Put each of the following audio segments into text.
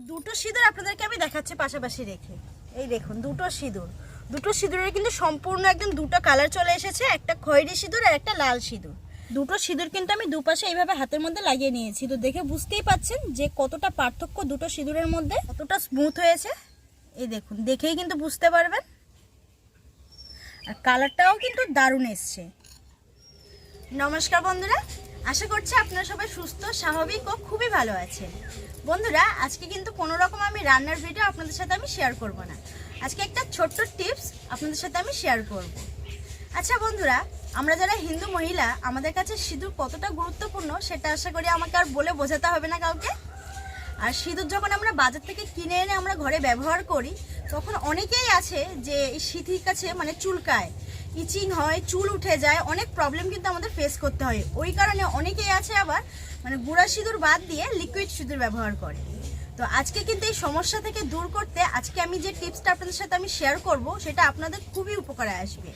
দুটো সিঁদুর আপনাদেরকে আমি দেখাচ্ছি পাশাপাশি রেখে। এই দেখুন, দুটো সিঁদুর। দুটো সিঁদুরের কিন্তু সম্পূর্ণ একদম দুটো কালার চলে এসেছে, একটা খয়েরি সিঁদুর আর একটা লাল সিঁদুর। দুটো সিঁদুর কিন্তু আমি দুপাশে এইভাবে হাতের মধ্যে লাগিয়ে নিয়েছি। তো দেখে বুঝতেই পাচ্ছেন যে কতটা পার্থক্য দুটো সিঁদুরের মধ্যে। কতটা স্মুথ হয়েছে। এই দেখুন, দেখেই কিন্তু বুঝতে পারবেন। আর কালারটাও কিন্তু দারুণ এসছে। নমস্কার বন্ধুরা আশা করছি আপনারা সবাই সুস্থ, স্বাভাবিক ও খুবই ভালো আছেন। বন্ধুরা, আজকে কিন্তু কোনো রকম আমি রান্নার ভিডিও আপনাদের সাথে আমি শেয়ার করব না। আজকে একটা ছোট্ট টিপস আপনাদের সাথে আমি শেয়ার করব। আচ্ছা বন্ধুরা, আমরা যারা হিন্দু মহিলা, আমাদের কাছে সিঁদুর কতটা গুরুত্বপূর্ণ সেটা আশা করি আমাকে আর বলে বোঝাতে হবে না কাউকে। আর সিঁদুর যখন আমরা বাজার থেকে কিনে এনে আমরা ঘরে ব্যবহার করি, তখন অনেকেই আছে যে এই সিঁথির কাছে মানে চুলকায়। ইচিং হয়, চুল উঠে যায়, অনেক প্রবলেম কিন্তু আমাদের ফেস করতে হয়। ওই কারণে অনেকেই আছে আবার মানে গুঁড়া সিঁদুর বাদ দিয়ে লিকুইড সিঁদুর ব্যবহার করে। তো আজকে কিন্তু এই সমস্যা থেকে দূর করতে আজকে আমি যে টিপসটা আপনাদের সাথে আমি শেয়ার করব, সেটা আপনাদের খুবই উপকারে আসবে।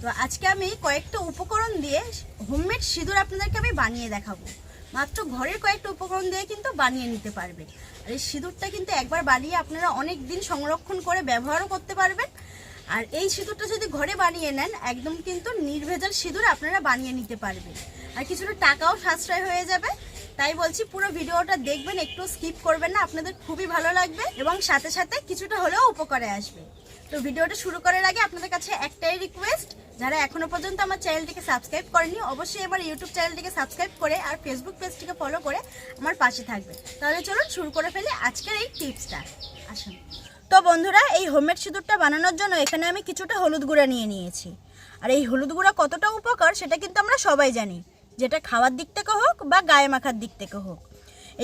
তো আজকে আমি কয়েকটা উপকরণ দিয়ে হোমমেড সিঁদুর আপনাদেরকে আমি বানিয়ে দেখাবো। মাত্র ঘরের কয়েকটা উপকরণ দিয়ে কিন্তু বানিয়ে নিতে পারবে। আর এই সিঁদুরটা কিন্তু একবার বানিয়ে আপনারা অনেক দিন সংরক্ষণ করে ব্যবহারও করতে পারবেন। আর এই সিঁদুরটা যদি ঘরে বানিয়ে নেন, একদম কিন্তু নির্ভেজাল সিঁদুর আপনারা বানিয়ে নিতে পারবেন। আর কিছুটা টাকাও সাশ্রয় হয়ে যাবে। তাই বলছি, পুরো ভিডিওটা দেখবেন, একটু স্কিপ করবেন না, আপনাদের খুবই ভালো লাগবে এবং সাথে সাথে কিছুটা হলেও উপকারে আসবে। তো ভিডিওটা শুরু করার আগে আপনাদের কাছে একটাই রিকোয়েস্ট যারা এখনও পর্যন্ত আমার চ্যানেলটিকে সাবস্ক্রাইব করেনি অবশ্যই এবার ইউটিউব চ্যানেলটিকে সাবস্ক্রাইব করে আর ফেসবুক পেজটিকে ফলো করে আমার পাশে থাকবে তাহলে চলুন, শুরু করে ফেলি আজকের এই টিপসটা আসুন। তো বন্ধুরা, এই হোমমেড সিঁদুরটা বানানোর জন্য এখানে আমি কিছুটা হলুদ গুঁড়া নিয়ে নিয়েছি। আর এই হলুদ গুঁড়া কতটা উপকার সেটা কিন্তু আমরা সবাই জানি, যেটা খাওয়ার দিক থেকে হোক বা গায়ে মাখার দিক থেকে হোক।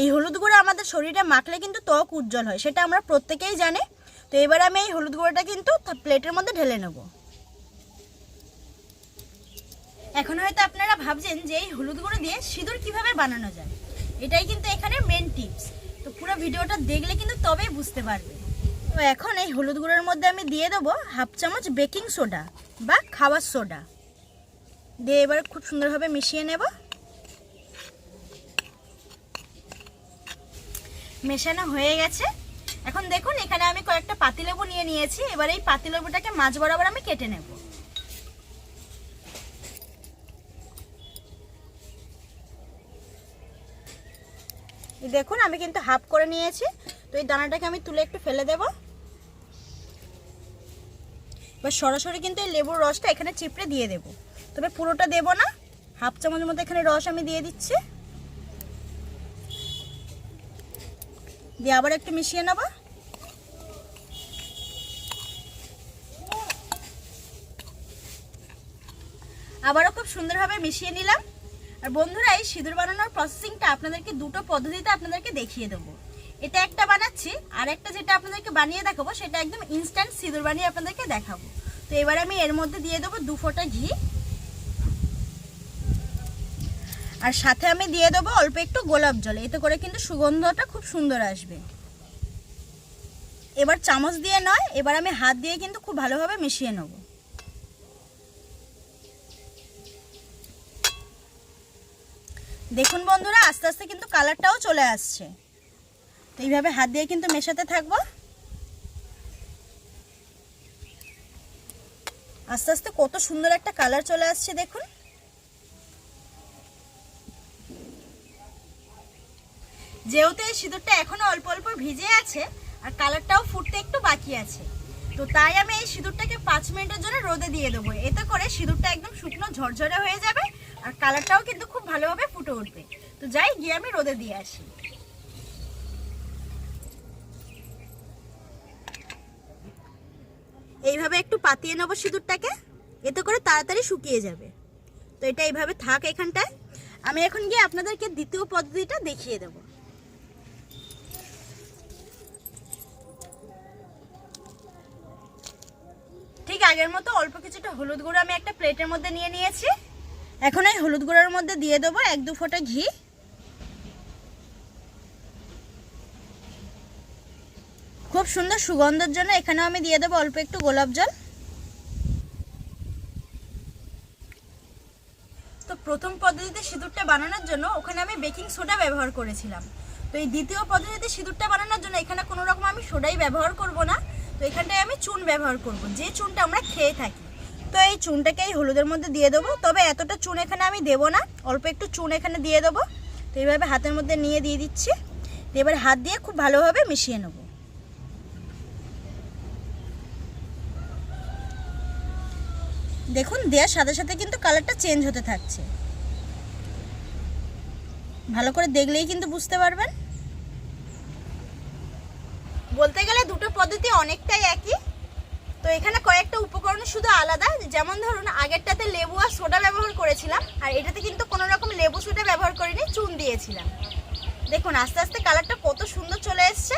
এই হলুদ গুঁড়া আমাদের শরীরে মাখলে কিন্তু ত্বক উজ্জ্বল হয়, সেটা আমরা প্রত্যেকেই জানি। তো এবার আমি এই হলুদ গুঁড়োটা কিন্তু প্লেটের মধ্যে ঢেলে নেব। এখন হয়তো আপনারা ভাবছেন যে এই হলুদ গুঁড়ো দিয়ে সিঁদুর কীভাবে বানানো যায়? এটাই কিন্তু এখানে মেন টিপস তো পুরো ভিডিওটা দেখলে কিন্তু তবেই বুঝতে পারবে তো এখন এই হলুদ গুঁড়োর মধ্যে আমি দিয়ে দেবো হাফ চামচ বেকিং সোডা বা খাবার সোডা। দিয়ে এবার খুব সুন্দরভাবে মিশিয়ে নেব। মেশানো হয়ে গেছে। এখন দেখুন, এখানে আমি কয়েকটা পাতিলেবু নিয়ে নিয়েছি। এবার এই পাতিলেবুটাকে মাছ বরাবর আমি কেটে নেব। দেখুন, আমি কিন্তু হাফ করে নিয়েছি। তো এই দানাটাকে আমি তুলে একটু ফেলে দেব। এবার সরাসরি কিন্তু এই লেবুর রসটা এখানে চিপড়ে দিয়ে দেব। তবে পুরোটা দেব না। হাফ চামচের মধ্যে এখানে রস আমি দিয়ে দিচ্ছি। দিয়ে আবার একটু মিশিয়ে নেব। আবারও খুব সুন্দরভাবে মিশিয়ে নিলাম। আর বন্ধুরা, এই সিঁদুর বানানোর প্রসেসিংটা আপনাদেরকে দুটো পদ্ধতিতে আপনাদেরকে দেখিয়ে দেবো। এটা একটা বানাচ্ছি আর একটা যেটা আপনাদেরকে বানিয়ে দেখাবো, সেটা একদম ইনস্ট্যান্ট সিঁদুর বানিয়ে আপনাদেরকে দেখাবো। তো এবার আমি এর মধ্যে দিয়ে দেবো দু ফোঁটা ঘি। আর সাথে আমি দিয়ে দেবো অল্প একটু গোলাপ জল, এতে করে কিন্তু সুগন্ধটা খুব সুন্দর আসবে। এবার চামচ দিয়ে নয়, এবার আমি হাত দিয়ে কিন্তু খুব ভালোভাবে মিশিয়ে নেব। দেখুন বন্ধুরা, আস্তে আস্তে কিন্তু কালারটাও চলে আসছে। তো এইভাবে হাত দিয়ে কিন্তু মেশাতে থাকব। আস্তে আস্তে কত সুন্দর একটা কালার চলে আসছে, দেখুন। যেহেতু এই সিঁদুরটা এখনও অল্প অল্প ভিজে আছে, আর কালারটাও ফুটতে একটু বাকি আছে, তো তাই আমি এই সিঁদুরটাকে পাঁচ মিনিটের জন্য রোদে দিয়ে দেবো। এতে করে সিঁদুরটা একদম শুকনো, ঝরঝরে হয়ে যাবে, আর কালারটাও কিন্তু খুব ভালোভাবে ফুটে উঠবে। তো যাই, গিয়ে আমি রোদে দিয়ে আসি এইভাবে একটু পাতিয়ে নেব সিঁদুরটাকে, এতে করে তাড়াতাড়ি শুকিয়ে যাবে। তো এটা এইভাবে থাক এখানটায়। আমি এখন গিয়ে আপনাদেরকে দ্বিতীয় পদ্ধতিটা দেখিয়ে দেবো। ঠিক আগের মতো অল্প কিছুটা হলুদ গুঁড়ো আমি একটা প্লেটের মধ্যে নিয়ে নিয়েছি। এখন এই হলুদ গুঁড়োর মধ্যে দিয়ে দেবো এক দু ফোঁটা ঘি। খুব সুন্দর সুগন্ধের জন্য এখানেও আমি দিয়ে দেবো অল্প একটু গোলাপ জল তো প্রথম পদ্ধতিতে সিঁদুরটা বানানোর জন্য ওখানে আমি বেকিং সোডা ব্যবহার করেছিলাম। তো এই দ্বিতীয় পদ্ধতিতে সিঁদুরটা বানানোর জন্য এখানে কোনো রকম আমি সোডাই ব্যবহার করব না, তো এখানটায় আমি চুন ব্যবহার করব, যে চুনটা আমরা খেয়ে থাকি। তো এই চুনটাকে এই হলুদের মধ্যে দিয়ে দেবো, তবে এতটা চুন এখানে আমি দেবো না, অল্প একটু চুন এখানে দিয়ে দেবো। তো এইভাবে হাতের মধ্যে নিয়ে দিয়ে দিচ্ছি, এবার হাত দিয়ে খুব ভালোভাবে মিশিয়ে নেব। দেখুন, দেওয়ার সাথে সাথে কিন্তু কালারটা চেঞ্জ হতে থাকছে। ভালো করে দেখলেই কিন্তু বুঝতে পারবেন। বলতে গেলে দুটো পদ্ধতি অনেকটাই একই। তো এখানে কয়েকটা উপকরণ শুধু আলাদা। যেমন ধরুন, আগেরটাতে লেবু আর সোডা ব্যবহার করেছিলাম, আর এটাতে কিন্তু কোনো রকম লেবু সোডা ব্যবহার করিনি, চুন দিয়েছিলাম। দেখুন, আস্তে আস্তে কালারটা কত সুন্দর চলে এসছে।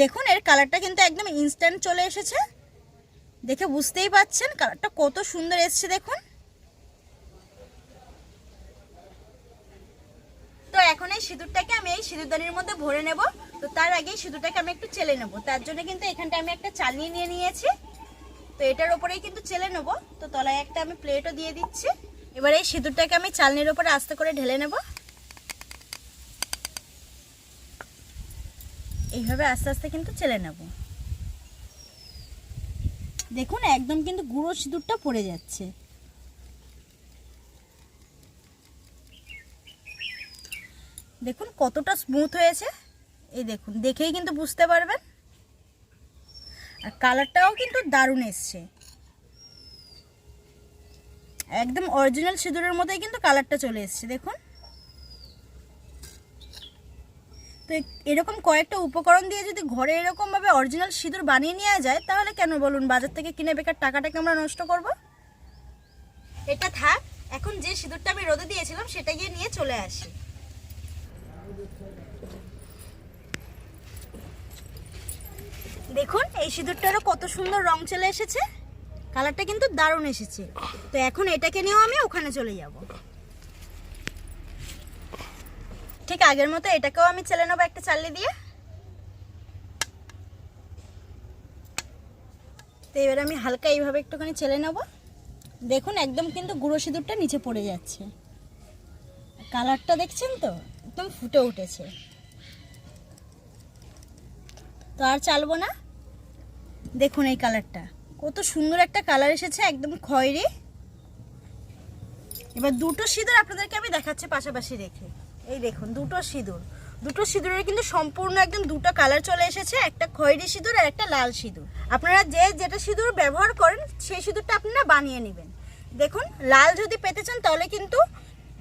দেখুন, এর কালারটা কিন্তু একদম ইনস্ট্যান্ট চলে এসেছে। দেখে বুঝতেই পাচ্ছেন, কালারটা কত সুন্দর এসছে, দেখুন তো এখন এই সিঁদুরটাকে আমি এই সিঁদুরদানির মধ্যে ভরে নেব। তো তার আগে সিঁদুরটাকে আমি একটু চেলে নেব। তার জন্য কিন্তু এখানটা আমি একটা চালনি নিয়ে নিয়েছি। তো এটার ওপরেই কিন্তু চেলে নেব। তো তলায় একটা আমি প্লেটও দিয়ে দিচ্ছি। এবার এই সিঁদুরটাকে আমি চালনির ওপরে আস্তে করে ঢেলে নেব। এইভাবে আস্তে আস্তে কিন্তু চেলে নেব। দেখুন, একদম কিন্তু গুঁড়ো সিঁদুরটা পড়ে যাচ্ছে। দেখুন, কতটা স্মুথ হয়েছে। এই দেখুন, দেখেই কিন্তু বুঝতে পারবেন। আর কালারটাও কিন্তু দারুণ এসছে। একদম অরিজিনাল সিঁদুরের মতোই কিন্তু কালারটা চলে এসছে, দেখুন। তো এরকম কয়েকটা উপকরণ দিয়ে যদি ঘরে এরকমভাবে অরিজিনাল সিঁদুর বানিয়ে নেওয়া যায়, তাহলে কেন বলুন? বাজার থেকে কিনে বেকার টাকাটাকে আমরা নষ্ট করব? এটা থাক, এখন যে সিঁদুরটা আমি রোদে দিয়েছিলাম, সেটা গিয়ে নিয়ে চলে আসি। দেখুন, এই সিঁদুরটারও কত সুন্দর রং চলে এসেছে। কালারটা কিন্তু দারুণ এসেছে। তো এখন এটাকে নিয়েও আমি ওখানে চলে যাব। ঠিক আগের মতো এটাকেও আমি চেলে নেব একটা চাল্লি দিয়ে। তো এবার আমি হালকা এইভাবে একটুখানি চেলে নেব। দেখুন, একদম কিন্তু গুঁড়ো সিঁদুরটা নিচে পড়ে যাচ্ছে। কালারটা দেখছেন তো? একদম ফুটে উঠেছে। তো আর চালবো না? দেখুন এই কালারটা। কত সুন্দর একটা কালার এসেছে, একদম খয়েরি। এবার দুটো সিঁদুর আপনাদেরকে আমি দেখাচ্ছি পাশাপাশি রেখে। এই দেখুন, দুটো সিঁদুর। দুটো সিঁদুরের কিন্তু সম্পূর্ণ একদম দুটো কালার চলে এসেছে, একটা খয়েরি সিঁদুর আর একটা লাল সিঁদুর। আপনারা যে যেটা সিঁদুর ব্যবহার করেন, সেই সিঁদুরটা আপনারা বানিয়ে নেবেন। দেখুন, লাল যদি পেতে চান, তাহলে কিন্তু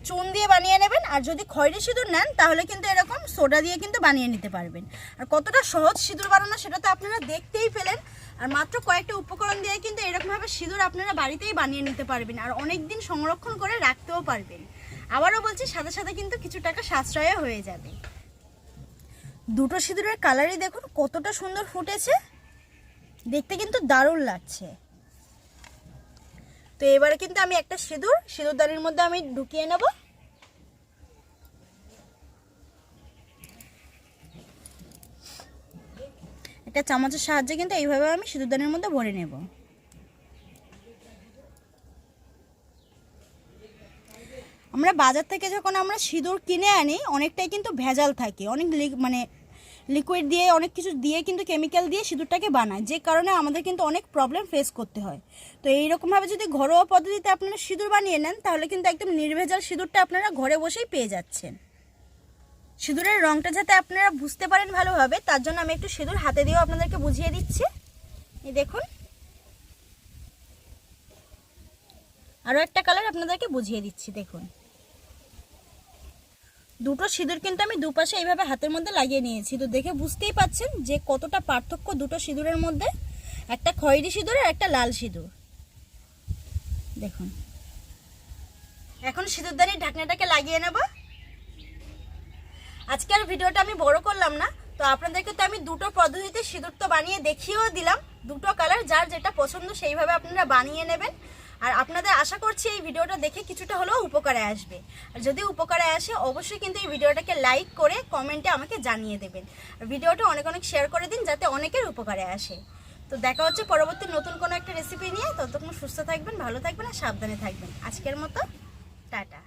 চুন দিয়ে বানিয়ে নেবেন, আর যদি খয়েরি সিঁদুর নেন, তাহলে কিন্তু এরকম সোডা দিয়ে কিন্তু বানিয়ে নিতে পারবেন। আর কতটা সহজ সিঁদুর বানানো সেটা তো আপনারা দেখতেই পেলেন। আর মাত্র কয়েকটা উপকরণ দিয়ে কিন্তু এরকমভাবে সিঁদুর আপনারা বাড়িতেই বানিয়ে নিতে পারবেন, আর অনেক দিন সংরক্ষণ করে রাখতেও পারবেন। আবারও বলছি, সাথে সাথে কিন্তু কিছু টাকা সাশ্রয় হয়ে যাবে। দুটো সিঁদুরের কালারই দেখুন, কতটা সুন্দর ফুটেছে। দেখতে কিন্তু দারুণ লাগছে। তো এবারে কিন্তু আমি একটা সিঁদুর, সিঁদুরদানির মধ্যে আমি ঢুকিয়ে নেব। একটা চামচের সাহায্যে কিন্তু এইভাবে আমি সিঁদুরদানির মধ্যে ভরে নেব। আমরা বাজার থেকে যখন আমরা সিঁদুর কিনে আনি, অনেকটাই কিন্তু ভেজাল থাকে, অনেক মানে লিকুইড দিয়ে, অনেক কিছু দিয়ে কিন্তু কেমিক্যাল দিয়ে সিঁদুরটাকে বানায়, যে কারণে আমাদের কিন্তু অনেক প্রবলেম ফেস করতে হয়। তো এইরকমভাবে যদি ঘরোয়া পদ্ধতিতে আপনারা সিঁদুর বানিয়ে নেন, তাহলে কিন্তু একদম নির্ভেজাল সিঁদুরটা আপনারা ঘরে বসেই পেয়ে যাচ্ছেন। সিঁদুরের রঙটা যাতে আপনারা বুঝতে পারেন ভালোভাবে, তার জন্য আমি একটু সিঁদুর হাতে দিয়েও আপনাদেরকে বুঝিয়ে দিচ্ছি। এই দেখুন। আরও একটা কালার আপনাদেরকে বুঝিয়ে দিচ্ছি, দেখুন। দুটো সিঁদুর কিন্তু আমি দুপাশে এইভাবে হাতের মধ্যে লাগিয়ে নিয়েছি। তো দেখে বুঝতেই পাচ্ছেন যে কতটা পার্থক্য দুটো সিঁদুরের মধ্যে। একটা খয়েরি সিঁদুর আর একটা লাল সিঁদুর। দেখুন। এখন সিঁদুরদানির ঢাকনাটাকে লাগিয়ে নেব। আজকের ভিডিওটা আমি বড় করলাম না, তো আপনাদেরকে তো আমি দুটো পদ্ধতিতে সিঁদুর তো বানিয়ে দেখিয়েও দিলাম। দুটো কালার যার যেটা পছন্দ সেইভাবে আপনারা বানিয়ে নেবেন। আর আপনাদের আশা করছি এই ভিডিওটা দেখে কিছুটা হলেও উপকারে আসবে। আর যদি উপকারে আসে, অবশ্যই কিন্তু এই ভিডিওটাকে লাইক করে কমেন্টে আমাকে জানিয়ে দেবেন। আর ভিডিওটা অনেক অনেক শেয়ার করে দিন যাতে অনেকের উপকারে আসে। তো দেখা হচ্ছে পরবর্তী নতুন কোনো একটা রেসিপি নিয়ে। ততক্ষণ সুস্থ থাকবেন, ভালো থাকবেন আর সাবধানে থাকবেন। আজকের মতো, টাটা।